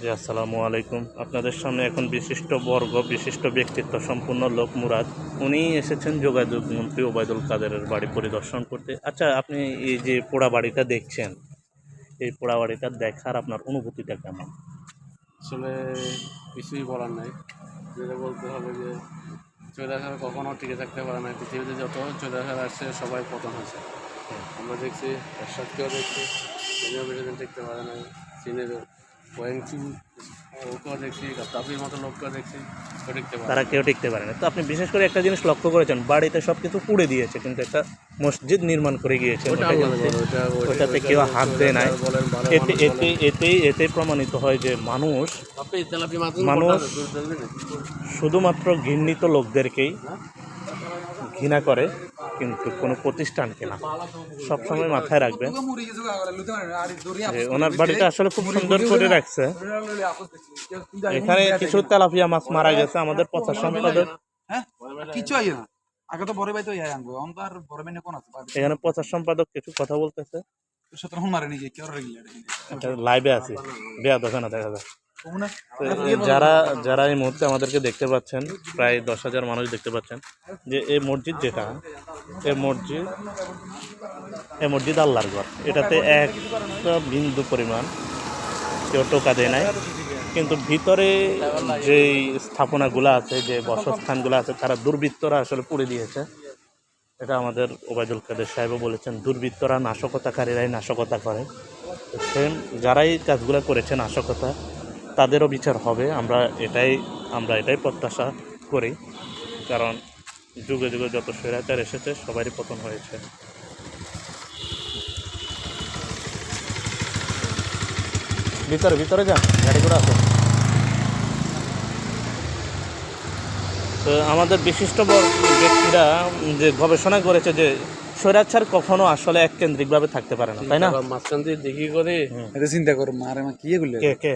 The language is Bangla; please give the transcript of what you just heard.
জি আসসালামু আলাইকুম। আপনাদের সামনে এখন বিশিষ্ট বর্গ বিশিষ্ট ব্যক্তিত্ব সম্পূর্ণ লোক মুরাদ। উনি এসেছেন যোগাযোগ মন্ত্রী ওবায়দুল কাদেরের বাড়ি পরিদর্শন করতে। আচ্ছা আপনি এই যে পোড়া বাড়িটা দেখছেন এই পোড়া বাড়িটা দেখার আপনার অনুভূতিটা কেমন? আসলে কিছুই বলার নাই। যেটা বলতে হবে যে চৈদাখার কখনো টিকে থাকতে পারে না। পৃথিবীতে যত চৈদাখার আসছে সবাই পতন হয়েছে। আমরা দেখছি এরশাদকেও দেখছি টিকতে পারে না চীনের ওয়েংচু ওকেও দেখছি গাদ্দাফির মতো লোককেও দেখছি কেউ টিকতে পারে তারা কেউ টিকতে পারে না। তো আপনি বিশেষ করে একটা জিনিস লক্ষ্য করেছেন বাড়িতে সব কিছু পুড়ে দিয়েছে কিন্তু একটা মসজিদ নির্মাণ করে গিয়েছে ওটাতে কেউ হাত দেয় নাই। এতে এতে এতেই এতেই প্রমাণিত হয় যে মানুষ মানুষ-? শুধুমাত্র ঘৃণিত লোকদেরকেই ঘৃণা করে। কিন্তু কোনো প্রতিষ্ঠানকে না সবসময় মাথায় রাখবেন ওনার বাড়িটা আসলে খুব সুন্দর করে রাখছে। এখানে কিছু তেলাপিয়া মাছ মারা গেছে আমাদের প্রচার সম্পাদক। হ্যাঁ কিছু আইয়ে না আগে তো বড় ভাই তো আনব এখন বড় কোন আছে সম্পাদক কিছু কথা বলতেছে লাইভে আছে। বেয়া দোকানে দেখা যায়। যারা যারা এই মুহূর্তে আমাদেরকে দেখতে পাচ্ছেন প্রায় দশ হাজার মানুষ দেখতে পাচ্ছেন যে এই মসজিদ যেটা এই মসজিদ এই মসজিদ আল্লাহর ঘর। এটাতে একটা বিন্দু পরিমাণ কেউ টোকা দেয় নাই। কিন্তু ভিতরে যেই স্থাপনাগুলো আছে যে বসস্থানগুলো আছে তারা দুর্বৃত্তরা আসলে পুড়ে দিয়েছে। এটা আমাদের ওবায়দুল কাদের সাহেবও বলেছেন দুর্বৃত্তরা নাশকতাকারীরাই নাশকতা করে। সেম যারাই কাজগুলো করেছে নাশকতা তাদেরও বিচার হবে। আমরা এটাই আমরা এটাই প্রত্যাশা করি। কারণ যুগে যুগে যত স্বৈরাচার এসেছে সবারই পতন হয়েছে। ভিতরে ভিতরে যান গাড়ি ঘোড়া আছে। তো আমাদের বিশিষ্ট ব্যক্তিরা যে গবেষণা করেছে যে স্বৈরাচার কখনো আসলে এক কেন্দ্রিকভাবে থাকতে পারে না তাই না? মাঝখান দিয়ে দেখি করে। এটা চিন্তা করো মারে মা কি এগুলো? কে কে?